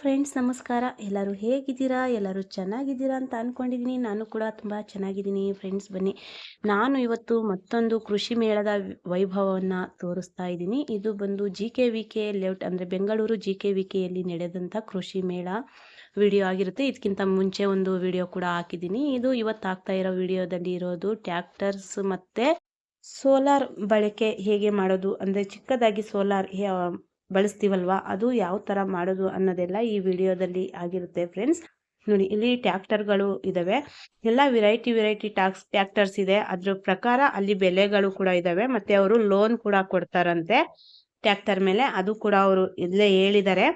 Friends ನಮಸ್ಕಾರ. ಎಲ್ಲರೂ ಹೇಗಿದ್ದೀರಾ? ಎಲ್ಲರೂ ಚೆನ್ನಾಗಿದ್ದೀರಾ ಅಂತ ಅಂದ್ಕೊಂಡಿದ್ದೀನಿ ನಾನು ಕೂಡ ತುಂಬ ಚೆನ್ನಾಗಿದ್ದೀನಿ ಫ್ರೆಂಡ್ಸ್ ಬನ್ನಿ. ನಾನು ಇವತ್ತು ಮತ್ತೊಂದು ಕೃಷಿ ಮೇಳದ ವೈಭವವನ್ನು ತೋರಿಸ್ತಾ ಇದ್ದೀನಿ. ಇದು ಬಂದು G K V K left ಅಂದರೆ ಬೆಂಗಳೂರು ಜಿ ಕೆ ವಿ ಕೆಯಲ್ಲಿ ನಡೆದಂಥ ಕೃಷಿ ಮೇಳ ವಿಡಿಯೋ ಆಗಿರುತ್ತೆ. ಇದಕ್ಕಿಂತ ಮುಂಚೆ ಒಂದು ವಿಡಿಯೋ ಕೂಡ ಹಾಕಿದ್ದೀನಿ. ಇದು ಇವತ್ತು ಆಗ್ತಾ ಇರೋ ವಿಡಿಯೋದಲ್ಲಿ ಇರೋದು ಟ್ಯಾಕ್ಟರ್ಸ್ ಮತ್ತು ಸೋಲಾರ್ ಬಳಕೆ ಹೇಗೆ ಮಾಡೋದು? ಅಂದರೆ ಚಿಕ್ಕದಾಗಿ ಸೋಲಾರ್ ಬಳಸ್ತೀವಲ್ವಾ? ಅದು ಯಾವ ಥರ ಮಾಡೋದು ಅನ್ನೋದೆಲ್ಲ ಈ ವಿಡಿಯೋದಲ್ಲಿ ಆಗಿರುತ್ತೆ ಫ್ರೆಂಡ್ಸ್. ನೋಡಿ, ಇಲ್ಲಿ ಟ್ಯಾಕ್ಟರ್ಗಳು ಇದಾವೆ. ಎಲ್ಲ ವೆರೈಟಿ ವೆರೈಟಿ ಟ್ಯಾಕ್ಸ್, ಟ್ಯಾಕ್ಟರ್ಸ್ ಇದೆ. ಅದ್ರ ಪ್ರಕಾರ ಅಲ್ಲಿ ಬೆಲೆಗಳು ಕೂಡ ಇದ್ದಾವೆ ಮತ್ತೆ ಅವರು ಲೋನ್ ಕೂಡ ಕೊಡ್ತಾರಂತೆ ಟ್ಯಾಕ್ಟರ್ ಮೇಲೆ. ಅದು ಕೂಡ ಅವರು ಇಲ್ಲೇ ಹೇಳಿದ್ದಾರೆ.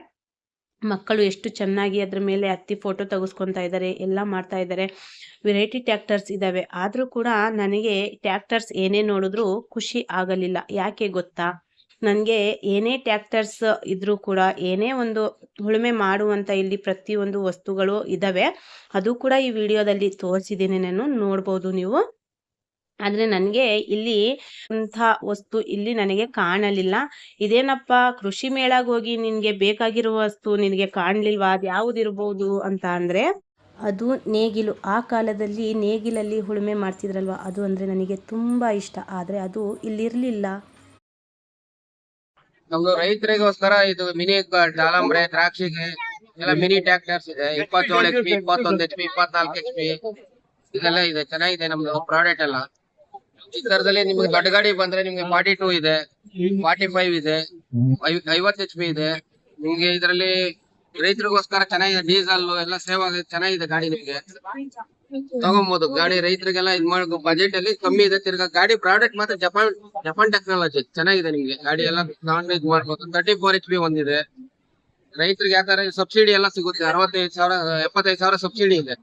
ಮಕ್ಕಳು ಎಷ್ಟು ಚೆನ್ನಾಗಿ ಅದ್ರ ಮೇಲೆ ಹತ್ತಿ ಫೋಟೋ ತೆಗೆಸ್ಕೊತಾ ಇದ್ದಾರೆ ಎಲ್ಲ ಮಾಡ್ತಾ ಇದ್ದಾರೆ ವೆರೈಟಿ ಟ್ಯಾಕ್ಟರ್ಸ್ ಇದಾವೆ. ಆದರೂ ಕೂಡ ನನಗೆ ಟ್ಯಾಕ್ಟರ್ಸ್ ಏನೇ ನೋಡಿದ್ರು ಖುಷಿ ಆಗಲಿಲ್ಲ. ಯಾಕೆ ಗೊತ್ತಾ? ನನಗೆ ಏನೇ ಟ್ಯಾಕ್ಟರ್ಸ್ ಇದ್ರೂ ಕೂಡ ಏನೇ ಒಂದು ಉಳುಮೆ ಮಾಡುವಂಥ ಇಲ್ಲಿ ಪ್ರತಿಯೊಂದು ವಸ್ತುಗಳು ಇದ್ದಾವೆ ಅದು ಕೂಡ ಈ ವಿಡಿಯೋದಲ್ಲಿ ತೋರಿಸಿದ್ದೀನಿ ನಾನು, ನೋಡ್ಬೋದು ನೀವು. ಆದರೆ ನನಗೆ ಇಲ್ಲಿ ಅಂಥ ವಸ್ತು ಇಲ್ಲಿ ನನಗೆ ಕಾಣಲಿಲ್ಲ. ಇದೇನಪ್ಪ, ಕೃಷಿ ಮೇಳಾಗಿ ಹೋಗಿ ನಿನಗೆ ಬೇಕಾಗಿರುವ ವಸ್ತು ನಿನಗೆ ಕಾಣಲಿಲ್ವಾ? ಅದು ಯಾವುದಿರ್ಬೋದು ಅಂತ ಅಂದರೆ, ಅದು ನೇಗಿಲು. ಆ ಕಾಲದಲ್ಲಿ ನೇಗಿಲಲ್ಲಿ ಉಳುಮೆ ಮಾಡ್ತಿದ್ರಲ್ವ? ಅದು ಅಂದರೆ ನನಗೆ ತುಂಬ ಇಷ್ಟ. ಆದರೆ ಅದು ಇಲ್ಲಿರಲಿಲ್ಲ. ನಮ್ದು ರೈತರಿಗೋಸ್ಕರ ಇದು ಮಿನಿ ದಾಳಂಬ್ರೆ ದ್ರಾಕ್ಷಿಗೆ ಎಲ್ಲ ಮಿನಿ ಟ್ರಾಕ್ಟರ್ಸ್ ಇದೆ. ಇಪ್ಪತ್ತೇಳು ಎಚ್ ಪಿ ಇಪ್ಪತ್ತೊಂದು ಎಚ್ ಪಿ ಇಪ್ಪತ್ನಾಲ್ಕು ಎಚ್ ಪಿ ಇದೆಲ್ಲ ಇದೆ, ಚೆನ್ನಾಗಿದೆ ನಮ್ದು ಪ್ರಾಡಕ್ಟ್ ಎಲ್ಲ. ಈ ತರದಲ್ಲಿ ನಿಮ್ಗೆ ದೊಡ್ಡ ಗಾಡಿ ಬಂದ್ರೆ ನಿಮ್ಗೆ ಫಾರ್ಟಿ ಟೂ ಇದೆ ಫಾರ್ಟಿ ಫೈವ್ ಇದೆ ಐವತ್ತು ಎಚ್ ಪಿ ಇದೆ. ನಿಮ್ಗೆ ಇದರಲ್ಲಿ ರೈತರಿಗೋಸ್ಕರ ಚೆನ್ನಾಗಿದೆ ಡೀಸೆಲ್ ಎಲ್ಲ ಸೇವ್ ಆಗಿದೆ ಚೆನ್ನಾಗಿದೆ ಗಾಡಿ ನಿಮಗೆ. ತಗೊಬಹುದು ಗಾಡಿ ರೈತರಿಗೆಲ್ಲ ಇದ್ ಮಾಡೋ ಬಜೆಟ್ ಅಲ್ಲಿ ಕಮ್ಮಿ ಇದೆ. ತಿರ್ಗಾ ಗಾಡಿ ಪ್ರಾಡಕ್ಟ್ ಮಾತ್ರ ಜಪಾನ್ ಜಪಾನ್ ಟೆಕ್ನಾಲಜಿ ಚೆನ್ನಾಗಿದೆ ನಿಮ್ಗೆ. ಗಾಡಿ ಎಲ್ಲ ನಾನ್ ವೆಜ್ ಮಾಡ್ಬೋದು. ತರ್ಟಿ ಫೋರ್ ಎಚ್ ಪಿ ಒಂದಿದೆ. ರೈತರಿಗೆ ಯಾವ ತರ ಸಬ್ಸಿಡಿ ಎಲ್ಲ ಸಿಗುತ್ತೆ. ಅರವತ್ತೈದು ಸಾವಿರ, ಎಪ್ಪತ್ತೈದು ಸಾವಿರ ಸಬ್ಸಿಡಿ ಇದೆ.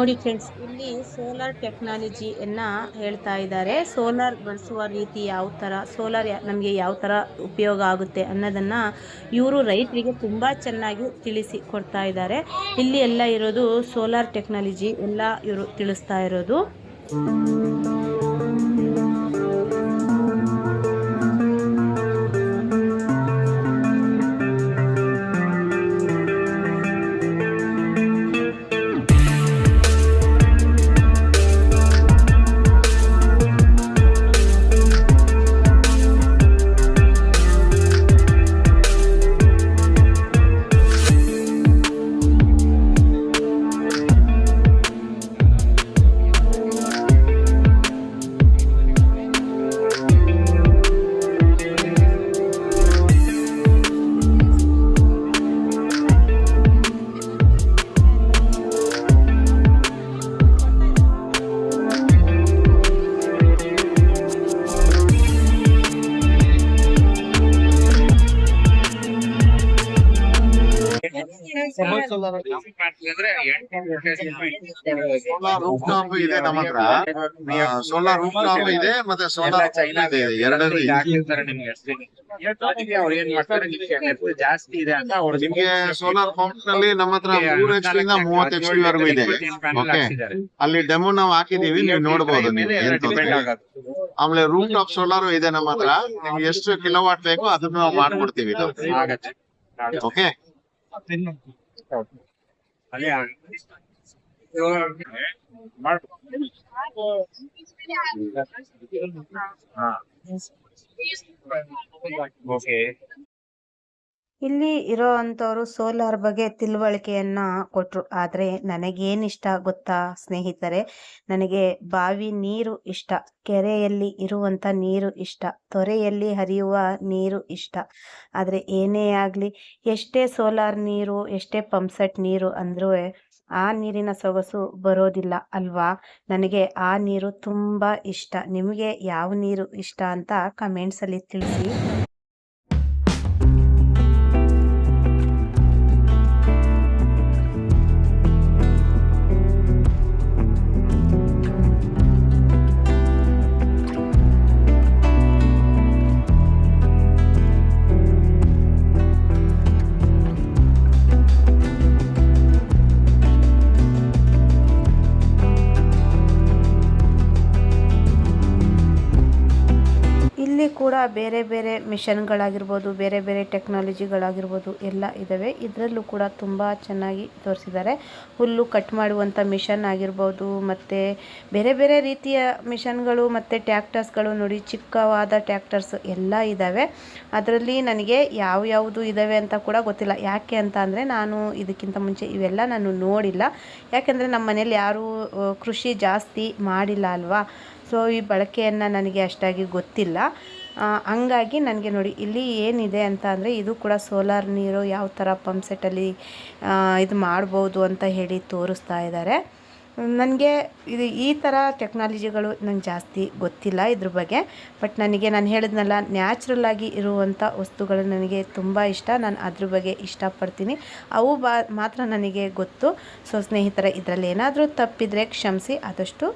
ನೋಡಿ ಫ್ರೆಂಡ್ಸ್, ಇಲ್ಲಿ ಸೋಲಾರ್ ಟೆಕ್ನಾಲಜಿಯನ್ನು ಹೇಳ್ತಾ ಇದ್ದಾರೆ. ಸೋಲಾರ್ ಬಳಸುವ ರೀತಿ ಯಾವ ಥರ ಸೋಲಾರ್ ನಮಗೆ ಯಾವ ಥರ ಉಪಯೋಗ ಆಗುತ್ತೆ ಅನ್ನೋದನ್ನ ಇವರು ರೈತರಿಗೆ ತುಂಬ ಚೆನ್ನಾಗಿ ತಿಳಿಸಿ ಕೊಡ್ತಾ ಇದ್ದಾರೆ. ಇಲ್ಲಿ ಎಲ್ಲ ಇರೋದು ಸೋಲಾರ್ ಟೆಕ್ನಾಲಜಿ ಎಲ್ಲ ಇವರು ತಿಳಿಸ್ತಾ ಇರೋದು. ಸೋಲಾರ್ ರೂಫ್ ಟಾಪ್ ಇದೆ ನಮ್ಮ ಹತ್ರ. ಸೋಲಾರ್ ರೂಫ್ ಟಾಪ್ ಇದೆ ಮತ್ತೆ ಸೋಲಾರ್ ಇದೆ. ಎರಡೂ ಇದೆ ಅವ್ರು ಏನ್ ಮಾಡ್ತಾರೆ? ನಿಮ್ಗೆ ಜಾಸ್ತಿ ಇದೆ ಅಂತ ಅವ್ರು ನಿಮ್ಗೆ ಸೋಲಾರ್ ಪಂಪ್ನಲ್ಲಿ ನಮ್ಮ ಹತ್ರ ಮೂರ್ ಎಚ್ ಇಂದ ಮೂವತ್ತು ಎಚ್ ಪಿ ವರೆಗೂ ಇದೆ. ಓಕೆ ಅಲ್ಲಿ ಡೆಮೋ ನಾವು ಹಾಕಿದೀವಿ ನೀವು ನೋಡಬಹುದು ಆಮೇಲೆ ರೂಫ್ ಟಾಪ್ ಸೋಲಾರ್ ಇದೆ ನಮ್ಮ ಹತ್ರ. ನಿಮ್ಗೆ ಎಷ್ಟು ಕಿಲೋವಾಟ್ ಬೇಕು ಅದನ್ನ ನಾವು ಮಾಡ್ಕೊಡ್ತೀವಿ ಓಕೆ ಅದೇ ಓಕೆ ಇಲ್ಲಿ ಇರೋ ಅಂಥವ್ರು ಸೋಲಾರ್ ಬಗ್ಗೆ ತಿಳುವಳಿಕೆಯನ್ನ ಕೊಟ್ಟರು ಆದರೆ ನನಗೇನು ಇಷ್ಟ ಗೊತ್ತಾ ಸ್ನೇಹಿತರೆ? ನನಗೆ ಬಾವಿ ನೀರು ಇಷ್ಟ, ಕೆರೆಯಲ್ಲಿ ಇರುವಂತ ನೀರು ಇಷ್ಟ, ತೊರೆಯಲ್ಲಿ ಹರಿಯುವ ನೀರು ಇಷ್ಟ. ಆದರೆ ಏನೇ ಆಗಲಿ, ಎಷ್ಟೇ ಸೋಲಾರ್ ನೀರು, ಎಷ್ಟೇ ಪಂಪ್ಸೆಟ್ ನೀರು ಅಂದರೂ ಆ ನೀರಿನ ಸೊಗಸು ಬರೋದಿಲ್ಲ ಅಲ್ವಾ? ನನಗೆ ಆ ನೀರು ತುಂಬಾ ಇಷ್ಟ. ನಿಮಗೆ ಯಾವ ನೀರು ಇಷ್ಟ ಅಂತ ಕಮೆಂಟ್ಸಲ್ಲಿ ತಿಳಿಸಿ. ಇಲ್ಲಿ ಕೂಡ ಬೇರೆ ಬೇರೆ ಮಿಷನ್ಗಳಾಗಿರ್ಬೋದು, ಬೇರೆ ಬೇರೆ ಟೆಕ್ನಾಲಜಿಗಳಾಗಿರ್ಬೋದು ಎಲ್ಲ ಇದ್ದಾವೆ ಇದರಲ್ಲೂ ಕೂಡ ತುಂಬ ಚೆನ್ನಾಗಿ ತೋರಿಸಿದ್ದಾರೆ. ಹುಲ್ಲು ಕಟ್ ಮಾಡುವಂಥ ಮಿಷನ್ ಆಗಿರ್ಬೋದು, ಮತ್ತು ಬೇರೆ ಬೇರೆ ರೀತಿಯ ಮಿಷನ್ಗಳು ಮತ್ತು ಟ್ಯಾಕ್ಟರ್ಸ್ಗಳು ನೋಡಿ, ಚಿಕ್ಕವಾದ ಟ್ಯಾಕ್ಟರ್ಸ್ ಎಲ್ಲ ಇದ್ದಾವೆ ಅದರಲ್ಲಿ ನನಗೆ ಯಾವ ಯಾವುದು ಇದ್ದಾವೆ ಅಂತ ಕೂಡ ಗೊತ್ತಿಲ್ಲ. ಯಾಕೆ ಅಂತ ಅಂದರೆ ನಾನು ಇದಕ್ಕಿಂತ ಮುಂಚೆ ಇವೆಲ್ಲ ನಾನು ನೋಡಿಲ್ಲ. ಯಾಕೆಂದರೆ ನಮ್ಮ ಮನೇಲಿ ಯಾರೂ ಕೃಷಿ ಜಾಸ್ತಿ ಮಾಡಿಲ್ಲ ಅಲ್ವಾ? ಸೊ ಈ ಬಳಕೆಯನ್ನು ನನಗೆ ಅಷ್ಟಾಗಿ ಗೊತ್ತಿಲ್ಲ. ಹಂಗಾಗಿ ನನಗೆ ನೋಡಿ ಇಲ್ಲಿ ಏನಿದೆ ಅಂತ ಅಂದರೆ ಇದು ಕೂಡ ಸೋಲಾರ್ ನೀರು ಯಾವ ಥರ ಪಂಪ್ ಸೆಟ್ಟಲ್ಲಿ ಇದು ಮಾಡ್ಬೋದು ಅಂತ ಹೇಳಿ ತೋರಿಸ್ತಾ ಇದ್ದಾರೆ. ನನಗೆ ಇದು ಈ ಥರ ಟೆಕ್ನಾಲಜಿಗಳು ನಂಗೆ ಜಾಸ್ತಿ ಗೊತ್ತಿಲ್ಲ ಇದ್ರ ಬಗ್ಗೆ. ಬಟ್ ನನಗೆ ನಾನು ಹೇಳಿದ್ನಲ್ಲ ನ್ಯಾಚುರಲ್ಲಾಗಿ ಇರುವಂಥ ವಸ್ತುಗಳು ನನಗೆ ತುಂಬ ಇಷ್ಟ. ನಾನು ಅದ್ರ ಬಗ್ಗೆ ಇಷ್ಟಪಡ್ತೀನಿ. ಅವು ಬಾ, ಮಾತ್ರ ನನಗೆ ಗೊತ್ತು. ಸೊ ಸ್ನೇಹಿತರೆ, ಇದರಲ್ಲಿ ಏನಾದರೂ ತಪ್ಪಿದರೆ ಕ್ಷಮಿಸಿ, ಆದಷ್ಟು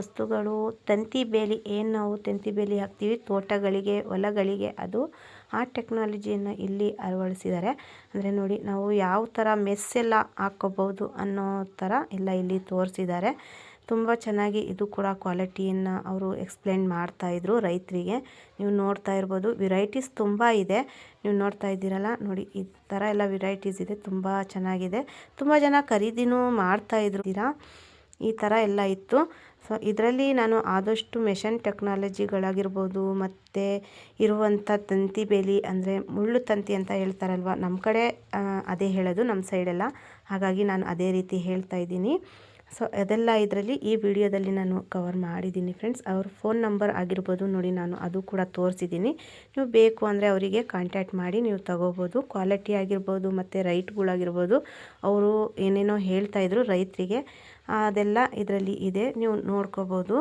ವಸ್ತುಗಳು, ತಂತಿ ಬೇಲಿ ಏನು ನಾವು ತಂತಿ ಬೇಲಿ ಹಾಕ್ತೀವಿ? ತೋಟಗಳಿಗೆ, ಹೊಲಗಳಿಗೆ ಅದು ಆ ಟೆಕ್ನಾಲಜಿಯನ್ನು ಇಲ್ಲಿ ಅಳವಡಿಸಿದ್ದಾರೆ. ಅಂದರೆ ನೋಡಿ, ನಾವು ಯಾವ ಥರ ಮೆಸ್ಸೆಲ್ಲ ಹಾಕ್ಕೋಬೋದು ಅನ್ನೋ ಥರ ಎಲ್ಲ ಇಲ್ಲಿ ತೋರಿಸಿದ್ದಾರೆ. ತುಂಬ ಚೆನ್ನಾಗಿ ಇದು ಕೂಡ ಕ್ವಾಲಿಟಿಯನ್ನು ಅವರು ಎಕ್ಸ್ಪ್ಲೇನ್ ಮಾಡ್ತಾಯಿದ್ರು ರೈತರಿಗೆ. ನೀವು ನೋಡ್ತಾ ಇರ್ಬೋದು ವೆರೈಟೀಸ್ ತುಂಬ ಇದೆ. ನೀವು ನೋಡ್ತಾ ಇದ್ದೀರಲ್ಲ, ನೋಡಿ, ಈ ಥರ ಎಲ್ಲ ವೆರೈಟೀಸ್ ಇದೆ. ತುಂಬ ಚೆನ್ನಾಗಿದೆ. ತುಂಬ ಜನ ಖರೀದಿನೂ ಮಾಡ್ತಾಯಿದ್ರು ಈ ಥರ ಎಲ್ಲ ಇತ್ತು. ಸೊ, ಇದರಲ್ಲಿ ನಾನು ಆದಷ್ಟು ಮೆಷನ್ ಟೆಕ್ನಾಲಜಿಗಳಾಗಿರ್ಬೋದು, ಮತ್ತು ಇರುವಂಥ ತಂತಿ ಬೇಲಿ ಅಂದರೆ ಮುಳ್ಳು ತಂತಿ ಅಂತ ಹೇಳ್ತಾರಲ್ವ, ನಮ್ಮ ಕಡೆ ಅದೇ ಹೇಳೋದು ನಮ್ಮ ಸೈಡೆಲ್ಲ. ಹಾಗಾಗಿ ನಾನು ಅದೇ ರೀತಿ ಹೇಳ್ತಾ ಇದ್ದೀನಿ. ಸೊ, ಅದೆಲ್ಲ ಇದರಲ್ಲಿ ಈ ವಿಡಿಯೋದಲ್ಲಿ ನಾನು ಕವರ್ ಮಾಡಿದ್ದೀನಿ ಫ್ರೆಂಡ್ಸ್ ಅವ್ರ ಫೋನ್ ನಂಬರ್ ಆಗಿರ್ಬೋದು ನೋಡಿ ನಾನು ಅದು ಕೂಡ ತೋರಿಸಿದ್ದೀನಿ. ನೀವು ಬೇಕು ಅಂದರೆ ಅವರಿಗೆ ಕಾಂಟ್ಯಾಕ್ಟ್ ಮಾಡಿ, ನೀವು ತಗೋಬೋದು. ಕ್ವಾಲಿಟಿ ಆಗಿರ್ಬೋದು, ಮತ್ತು ರೈಟ್ಗಳಾಗಿರ್ಬೋದು ಅವರು ಏನೇನೋ ಹೇಳ್ತಾಯಿದ್ರು ರೈತರಿಗೆ. ಅದೆಲ್ಲ ಇದರಲ್ಲಿ ಇದೆ ನೀವು ನೋಡ್ಕೋಬೋದು.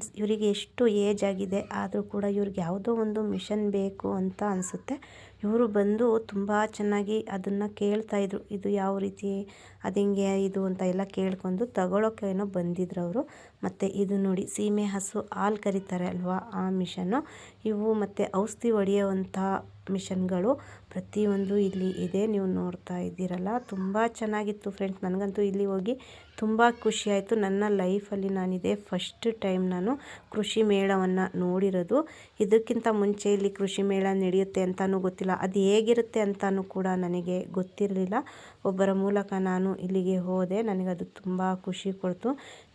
ಫ್ರೆಂಡ್ಸ್, ಇವರಿಗೆ ಎಷ್ಟು ಏಜ್ ಆಗಿದೆ, ಆದರೂ ಕೂಡ ಇವ್ರಿಗೆ ಯಾವುದೋ ಒಂದು ಮಿಷನ್ ಬೇಕು ಅಂತ ಅನಿಸುತ್ತೆ. ಇವರು ಬಂದು ತುಂಬ ಚೆನ್ನಾಗಿ ಅದನ್ನು ಕೇಳ್ತಾಯಿದ್ರು ಇದು ಯಾವ ರೀತಿ, ಅದು ಹಿಂಗೆ, ಇದು ಅಂತ ಎಲ್ಲ ಕೇಳ್ಕೊಂಡು ತಗೊಳ್ಳೋಕೆ ಏನೋ ಬಂದಿದ್ರು ಅವರು. ಮತ್ತು ಇದು ನೋಡಿ, ಸೀಮೆ ಹಸು ಹಾಲು ಕರೀತಾರೆ ಅಲ್ವಾ, ಆ ಮಿಷನ್ನು. ಇವು ಮತ್ತು ಔಷಧಿ ಹೊಡೆಯುವಂಥ ಮಿಷನ್ಗಳು ಪ್ರತಿಯೊಂದು ಇಲ್ಲಿ ಇದೆ. ನೀವು ನೋಡ್ತಾ ಇದ್ದೀರಲ್ಲ, ತುಂಬ ಚೆನ್ನಾಗಿತ್ತು ಫ್ರೆಂಡ್ಸ್ ನನಗಂತೂ ಇಲ್ಲಿ ಹೋಗಿ ತುಂಬ ಖುಷಿಯಾಯಿತು ನನ್ನ ಲೈಫಲ್ಲಿ ನಾನಿದೆ ಫಸ್ಟ್ ಟೈಮ್ ನಾನು ಕೃಷಿ ಮೇಳವನ್ನು ನೋಡಿರೋದು. ಇದಕ್ಕಿಂತ ಮುಂಚೆ ಇಲ್ಲಿ ಕೃಷಿ ಮೇಳ ನಡೆಯುತ್ತೆ ಅಂತಲೂ ಗೊತ್ತಿಲ್ಲ. ಅದು ಹೇಗಿರುತ್ತೆ ಅಂತಲೂ ಕೂಡ ನನಗೆ ಗೊತ್ತಿರಲಿಲ್ಲ. ಒಬ್ಬರ ಮೂಲಕ ನಾನು ಇಲ್ಲಿಗೆ ಹೋದೆ. ನನಗದು ತುಂಬ ಖುಷಿ ಕೊಡ್ತು.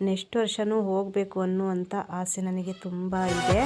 ನೆಕ್ಸ್ಟ್ ವರ್ಷವೂ ಹೋಗಬೇಕು ಅನ್ನುವಂಥ ಆಸೆ ನನಗೆ ತುಂಬ ಇದೆ.